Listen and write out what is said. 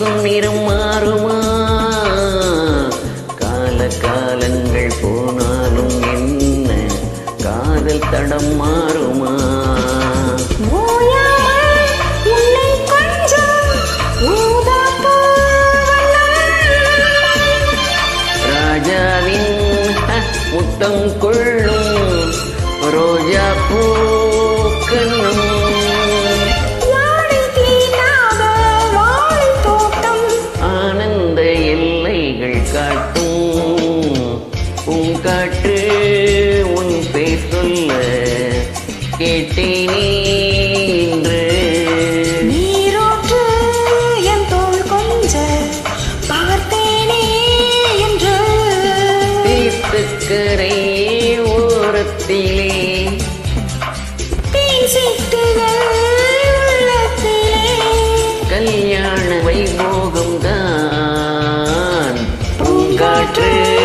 பேசும் நிறம் மாறுமா? கால காலங்கள் போனாலும் என்ன? காதல் தடம் மாறுமா? முத்தம் கொள்ளும் கேட்டேனே. இன்று நீரோற்று என் தோள் கொஞ்ச பார்த்தேனே என்று. தீர்த்துக்கரை ஓரத்திலே. கல்யாண வைபோகம் தான். பூங்காற்று